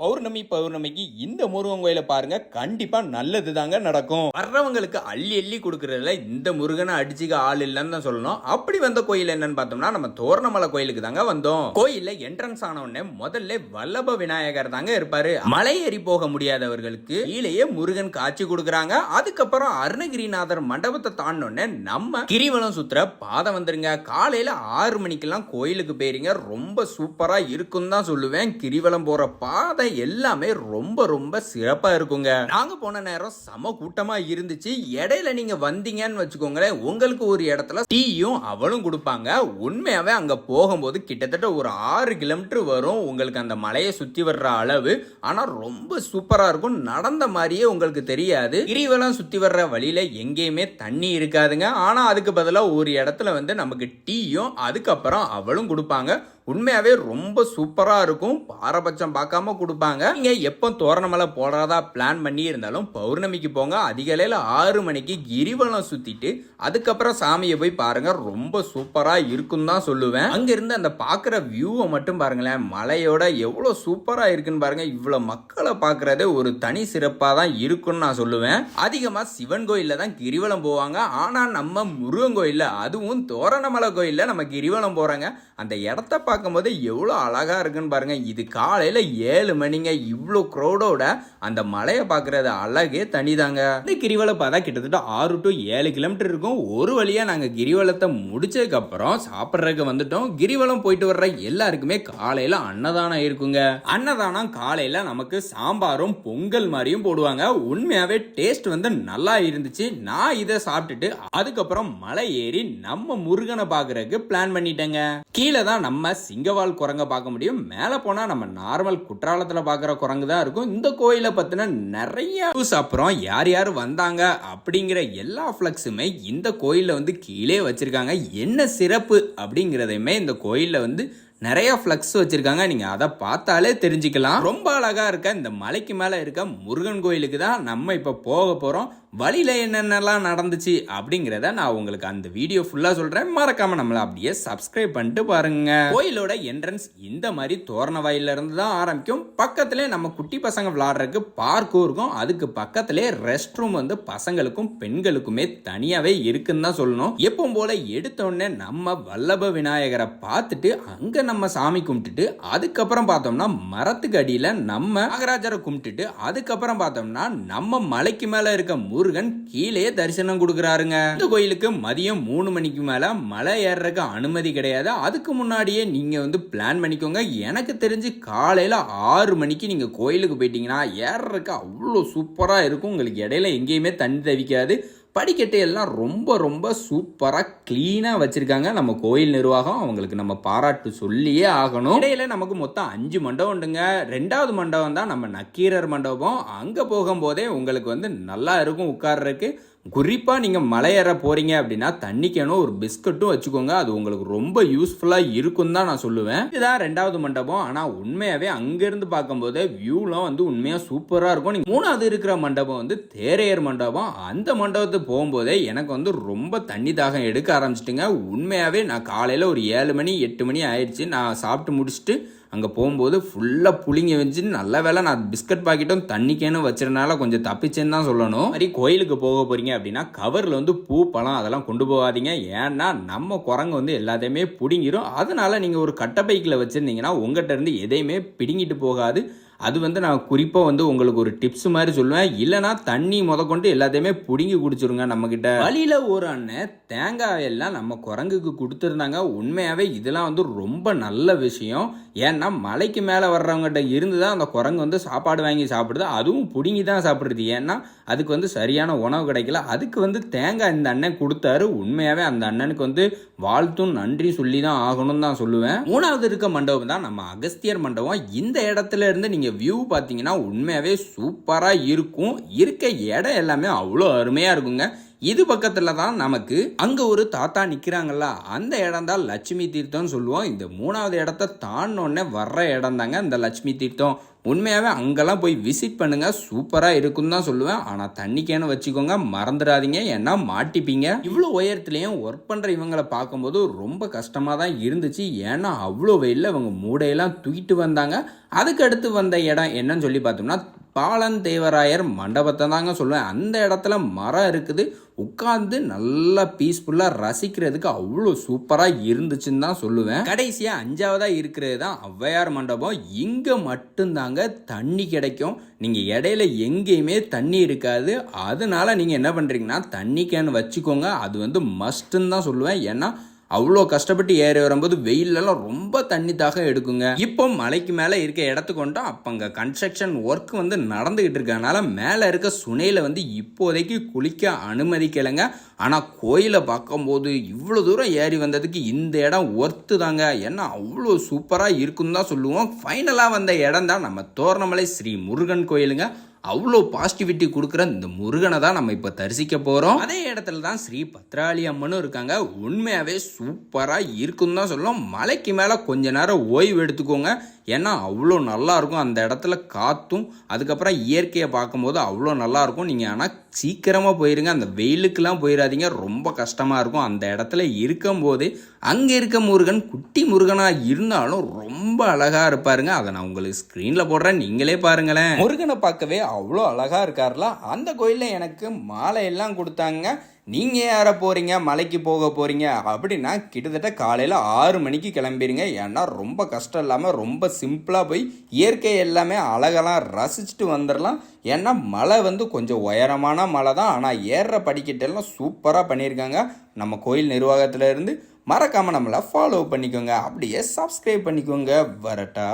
பௌர்ணமி பௌர்ணமிக்கு இந்த முருகன் கோயிலை பாருங்க. கண்டிப்பா நல்லது தாங்க நடக்கும். வர்றவங்களுக்கு அள்ளி அள்ளி கொடுக்கறதுல இந்த முருகனை அடிச்சுக்க ஆள் இல்லைன்னு தான் சொல்லணும். அப்படி வந்த கோயில் என்னன்னு பார்த்தோம்னா நம்ம தோரணமலை கோயிலுக்கு தாங்க வந்தோம். கோயில்ல என்ட்ரன்ஸ் ஆன உடனே முதல்ல வல்லப விநாயகர் தாங்க இருப்பாரு. மலை ஏறி போக முடியாதவர்களுக்கு கீழேயே முருகன் காட்சி கொடுக்குறாங்க. அதுக்கப்புறம் அருணகிரிநாதர் மண்டபத்தை தாண்டினோடனே நம்ம கிரிவலம் சுத்துற பாதம் வந்துருங்க. காலையில ஆறு மணிக்கெல்லாம் கோயிலுக்கு போயிருங்க. ரொம்ப சூப்பரா இருக்கும் தான் சொல்லுவேன். கிரிவலம் போற பாதை எல்லாமே ரொம்ப ரொம்ப சிறப்பாக இருக்குங்க. நாங்கள் போன நேரம் சம கூட்டமாக இருந்துச்சு. இடையில நீங்கள் வந்தீங்கன்னு வச்சுக்கோங்களேன் உங்களுக்கு ஒரு இடத்துல டீயும் அவளும் கொடுப்பாங்க. உண்மையாகவே அங்கே போகும்போது கிட்டத்தட்ட ஒரு ஆறு கிலோமீட்டர் வரும் உங்களுக்கு அந்த மலையை சுற்றி வர்ற அளவு. ஆனால் ரொம்ப சூப்பராக இருக்கும். நடந்த மாதிரியே உங்களுக்கு தெரியாது. கிரிவலம் சுற்றி வர்ற வழியில் எங்கேயுமே தண்ணி இருக்காதுங்க. ஆனால் அதுக்கு பதிலாக ஒரு இடத்துல வந்து நமக்கு டீயும் அதுக்கப்புறம் அவளும் கொடுப்பாங்க. உண்மையாகவே ரொம்ப சூப்பராக இருக்கும். பாரபட்சம் பார்க்காம கொடுப்பாங்க. நீங்கள் எப்போ தோரணமலை போடுறதா பிளான் பண்ணி இருந்தாலும் பௌர்ணமிக்கு போங்க. அதிகாலையில் ஆறு மணிக்கு கிரிவலம் சுற்றிட்டு அதுக்கப்புறம் சாமியை போய் பாருங்கள் ரொம்ப சூப்பராக இருக்கும் தான் சொல்லுவேன். அங்கேருந்து அந்த பார்க்குற வியூவை மட்டும் பாருங்களேன். மலையோட எவ்வளோ சூப்பராக இருக்குன்னு பாருங்கள் இவ்வளோ மக்களை பார்க்குறதே ஒரு தனி சிறப்பாக தான் இருக்கும்னு நான் சொல்லுவேன். அதிகமாக சிவன் கோயிலில் தான் கிரிவலம் போவாங்க. ஆனால் நம்ம முருகன் கோயிலில் அதுவும் தோரணமலை கோயிலில் நம்ம கிரிவலம் போகிறாங்க அந்த இடத்த பார்க்கும்போது எவ்வளோ அழகா இருக்குன்னு பாருங்க. இது காலையில ஏழு மணிங்க இவ்வளோ க்ரௌடோட அந்த மலையை பார்க்கறது அழகே தனிதாங்க. இந்த கிரிவலம் பார்த்தா கிட்டத்தட்ட ஆறு டு ஏழு கிலோமீட்டர் இருக்கும். ஒரு வழியா நாங்க கிரிவலத்தை முடிச்சதுக்கு அப்புறம் சாப்பிட்றதுக்கு வந்துட்டோம். கிரிவலம் போயிட்டு வர்ற எல்லாருக்குமே காலையில அன்னதானம் இருக்குங்க. அன்னதானம் காலையில நமக்கு சாம்பாரும் பொங்கல் மாதிரியும் போடுவாங்க. உண்மையாவே டேஸ்ட் வந்து நல்லா இருந்துச்சு. நான் இதை சாப்பிட்டுட்டு அதுக்கப்புறம் மலை ஏறி நம்ம முருகனை பார்க்கறதுக்கு பிளான் பண்ணிட்டேங்க. கீழே தான் நம்ம சிங்கவால் குரங்கை பார்க்க முடியும். மேலே போனால் நம்ம நார்மல் குற்றாலத்தில் பார்க்குற குரங்கு தான் இருக்கும். இந்த கோயிலை பற்றின நிறைய நியூஸ் அப்புறம் யார் யார் வந்தாங்க அப்படிங்கிற எல்லா ஃப்ளக்ஸுமே இந்த கோயிலில் வந்து கீழே வச்சுருக்காங்க. என்ன சிறப்பு அப்படிங்கிறதையுமே இந்த கோயிலில் வந்து நிறைய ஃப்ளக்ஸ் வச்சுருக்காங்க. நீங்கள் அதை பார்த்தாலே தெரிஞ்சுக்கலாம். ரொம்ப அழகாக இருக்க இந்த மலைக்கு மேலே இருக்க முருகன் கோயிலுக்கு தான் நம்ம இப்போ போக போகிறோம் வழியில் என்னென்னலாம் நடந்துச்சு அப்படிங்கிறத நான் உங்களுக்கு அந்த வீடியோ ஃபுல்லாக சொல்கிறேன் மறக்காமல் நம்மளை அப்படியே சப்ஸ்கிரைப் பண்ணிட்டு பாருங்கள் கோயிலோட என்ட்ரன்ஸ் இந்த மாதிரி தோரண வாயிலிருந்து தான் ஆரம்பிக்கும். பக்கத்தில் நம்ம குட்டி பசங்க விளாட்றதுக்கு பார்க்கும் இருக்கும். அதுக்கு பக்கத்திலே ரெஸ்ட் ரூம் வந்து பசங்களுக்கும் பெண்களுக்குமே தனியாகவே இருக்குன்னு தான் சொல்லணும். எப்பவும் போல எடுத்தோடனே நம்ம வல்லப விநாயகரை பார்த்துட்டு அங்கே நம்ம சாமி கும்பிட்டுட்டு அதுக்கப்புறம் பார்த்தோம்னா மரத்துக்கு அடியில் நம்ம நாகராஜரை கும்பிட்டுட்டு அதுக்கப்புறம் பார்த்தோம்னா நம்ம மலைக்கு மேலே இருக்க முருகன் கீழே தரிசனம் கொடுக்குறாருங்க. இந்த கோயிலுக்கு மதியம் மூணு மணிக்கு மேல மலை ஏறுறதுக்கு அனுமதி கிடையாது. அதுக்கு முன்னாடியே நீங்க வந்து பிளான் பண்ணிக்கோங்க. எனக்கு தெரிஞ்சு காலையில ஆறு மணிக்கு நீங்க கோயிலுக்கு போயிட்டீங்கன்னா ஏறுறதுக்கு அவ்வளோ சூப்பராக இருக்கும். உங்களுக்கு இடையில எங்கேயுமே தண்ணி தவிக்காது. படிக்கட்டு எல்லாம் ரொம்ப ரொம்ப சூப்பராக க்ளீனாக வச்சுருக்காங்க. நம்ம கோயில் நிர்வாகம் அவங்களுக்கு நம்ம பாராட்டு சொல்லியே ஆகணும். இடையில நமக்கு மொத்தம் அஞ்சு மண்டபம் உண்டுங்க. ரெண்டாவது மண்டபம் தான் நம்ம நக்கீரர் மண்டபம். அங்கே போகும்போதே உங்களுக்கு வந்து நல்லா இருக்கும் உட்கார்றதுக்கு. குறிப்பாக நீங்கள் மலையேற போகிறீங்க அப்படின்னா தண்ணிக்கணும் ஒரு பிஸ்கட்டும் வச்சுக்கோங்க. அது உங்களுக்கு ரொம்ப யூஸ்ஃபுல்லாக இருக்கும் தான் நான் சொல்லுவேன். இதுதான் ரெண்டாவது மண்டபம். ஆனால் உண்மையாகவே அங்கேருந்து பார்க்கும்போது வியூலாம் வந்து உண்மையாக சூப்பராக இருக்கும். நீங்கள் மூணாவது இருக்கிற மண்டபம் வந்து தேரையர் மண்டபம். அந்த மண்டபத்துக்கு போகும்போதே எனக்கு வந்து ரொம்ப தண்ணி தாகம் எடுக்க ஆரம்பிச்சிட்டுங்க. உண்மையாகவே நான் காலையில் ஒரு ஏழு மணி எட்டு மணி ஆயிடுச்சு. நான் சாப்பிட்டு முடிச்சுட்டு அங்கே போகும்போது ஃபுல்லாக புளிங்க வச்சு நல்ல வேளை நான் பிஸ்கட் பாக்கெட்டும் தண்ணிக்கேன்னு வச்சிருந்தனால கொஞ்சம் தப்பிச்சேன்னு தான் சொல்லணும். மாதிரி கோயிலுக்கு போக போகிறீங்க அப்படின்னா கவரில் வந்து பூ பழம் அதெல்லாம் கொண்டு போகாதீங்க. ஏன்னா நம்ம குரங்கு வந்து எல்லாத்தையுமே பிடிங்கிடும் அதனால நீங்கள் ஒரு கட்டை பைக்கில் வச்சுருந்தீங்கன்னா உங்கள்கிட்ட இருந்து எதையுமே பிடுங்கிட்டு போகாது. அது வந்து நான் குறிப்பாக வந்து உங்களுக்கு ஒரு டிப்ஸ் மாதிரி சொல்லுவேன். இல்லைனா தண்ணி முத கொண்டு எல்லாத்தையுமே பிடுங்கி குடிச்சிருங்க நம்மக்கிட்ட வழியில் ஒரு அண்ணன் தேங்காய் எல்லாம் நம்ம குரங்குக்கு கொடுத்துருந்தாங்க. உண்மையாகவே இதெல்லாம் வந்து ரொம்ப நல்ல விஷயம். ஏன்னா மலைக்கு மேலே வர்றவங்ககிட்ட இருந்து தான் அந்த குரங்கு வந்து சாப்பாடு வாங்கி சாப்பிடுது. அதுவும் பிடுங்கி தான் சாப்பிடுது. ஏன்னா அதுக்கு வந்து சரியான உணவு கிடைக்கல. அதுக்கு வந்து தேங்காய் இந்த அண்ணன் கொடுத்தாரு. உண்மையாகவே அந்த அண்ணனுக்கு வந்து வாழ்த்தும் நன்றி சொல்லி தான் ஆகணும்னு தான் சொல்லுவேன். மூணாவது இருக்க மண்டபம் தான் நம்ம அகஸ்தியர் மண்டபம். இந்த இடத்துல இருந்து நீங்கள் வியூ பார்த்தீங்கன்னா உண்மையாகவே சூப்பராக இருக்கும். இருக்க இடம் எல்லாமே அவ்வளோ அருமையாக இருக்குங்க. இது பக்கத்தில் தான் நமக்கு அங்கே ஒரு தாத்தா நிக்கிறாங்கல்ல அந்த இடம் தான் லட்சுமி தீர்த்தம்னு சொல்லுவோம். இந்த மூணாவது இடத்த தாண்டினோடனே வர்ற இடம் தாங்க இந்த லட்சுமி தீர்த்தம். உண்மையாகவே அங்கெல்லாம் போய் விசிட் பண்ணுங்க சூப்பராக இருக்குன்னு தான் சொல்லுவேன். ஆனால் தண்ணிக்கேன்னு வச்சுக்கோங்க மறந்துடாதீங்க. ஏன்னா மாட்டிப்பீங்க. இவ்வளோ உயரத்துலேயும் ஒர்க் பண்ணுற இவங்களை பார்க்கும்போது ரொம்ப கஷ்டமாக தான் இருந்துச்சு. ஏன்னா அவ்வளோ வெயிலில் இவங்க மூடையெல்லாம் தூக்கிட்டு வந்தாங்க. அதுக்கு அடுத்து வந்த இடம் என்னன்னு சொல்லி பார்த்தோம்னா பாலன் தேவராயர் மண்டபத்தை தாங்க சொல்லுவேன். அந்த இடத்துல மரம் இருக்குது. உட்காந்து நல்லா பீஸ்ஃபுல்லாக ரசிக்கிறதுக்கு அவ்வளோ சூப்பராக இருந்துச்சுன்னு தான் சொல்லுவேன். கடைசியாக அஞ்சாவதாக இருக்கிறது தான் ஔவையார் மண்டபம். இங்கே மட்டும்தாங்க தண்ணி கிடைக்கும். நீங்கள் இடையில எங்கேயுமே தண்ணி இருக்காது. அதனால நீங்கள் என்ன பண்ணுறீங்கன்னா தண்ணி கேன் வச்சுக்கோங்க. அது வந்து மஸ்ட்டுன்னு தான் சொல்லுவேன். ஏன்னா அவ்வளோ கஷ்டப்பட்டு ஏறி வரும்போது வெயிலெல்லாம் ரொம்ப தண்ணி தாக எடுக்குங்க. இப்போ மலைக்கு மேலே இருக்க இடத்துக்கொண்டோம் அப்போ அங்கே கன்ஸ்ட்ரக்ஷன் ஒர்க் வந்து நடந்துக்கிட்டு இருக்கனால மேலே இருக்க சுனையில் வந்து இப்போதைக்கு குளிக்க அனுமதிக்கலைங்க. ஆனால் கோயிலை பார்க்கும்போது இவ்வளோ தூரம் ஏறி வந்ததுக்கு இந்த இடம் ஒர்த்து தாங்க. ஏன்னா அவ்வளோ சூப்பராக இருக்குன்னு தான் சொல்லுவோம். ஃபைனலாக வந்த இடம் தான் நம்ம தோரணமலை ஸ்ரீ முருகன் கோயிலுங்க. அவ்வளோ பாசிட்டிவிட்டி கொடுக்குற இந்த முருகனை தான் நம்ம இப்போ தரிசிக்க போகிறோம் அதே இடத்துல தான் ஸ்ரீ பத்ராளி அம்மனும் இருக்காங்க. உண்மையாகவே சூப்பராக இருக்குன்னு தான் சொல்லும் மலைக்கு மேலே கொஞ்ச நேரம் ஓய்வு எடுத்துக்கோங்க. ஏன்னா அவ்வளோ நல்லாயிருக்கும் அந்த இடத்துல காற்றும் அதுக்கப்புறம் இயற்கையை பார்க்கும்போது அவ்வளோ நல்லாயிருக்கும் நீங்கள் ஆனால் சீக்கிரமாக போயிருங்க. அந்த வெயிலுக்கெல்லாம் போயிடாதீங்க ரொம்ப கஷ்டமாக இருக்கும். அந்த இடத்துல இருக்கும்போது அங்கே இருக்க முருகன் குட்டி முருகனாக இருந்தாலும் ரொம்ப ரொம்ப அழகாக இருப்பாருங்க. அதை நான் உங்களுக்கு ஸ்க்ரீனில் போடுறேன். நீங்களே பாருங்களேன். முருகனை பார்க்கவே அவ்வளோ அழகாக இருக்கார்ல. அந்த கோயிலில் எனக்கு மாலை எல்லாம் கொடுத்தாங்க. நீங்கள் யார போகிறீங்க மலைக்கு போக போகிறீங்க அப்படின்னா கிட்டத்தட்ட காலையில் ஆறு மணிக்கு கிளம்பிடுங்க ஏன்னா ரொம்ப கஷ்டம் இல்லாமல் ரொம்ப சிம்பிளாக போய் இயற்கை எல்லாமே அழகெல்லாம் ரசிச்சுட்டு வந்துடலாம் ஏன்னா மலை வந்து கொஞ்சம் உயரமான மலை தான் ஆனால் ஏறுற படிக்கட்டெல்லாம் சூப்பராக பண்ணியிருக்காங்க நம்ம கோயில் நிர்வாகத்தில் இருந்து மறக்காமல் நம்மளை ஃபாலோ பண்ணிக்கோங்க. அப்படியே சப்ஸ்கிரைப் பண்ணிக்கோங்க. வரட்டா.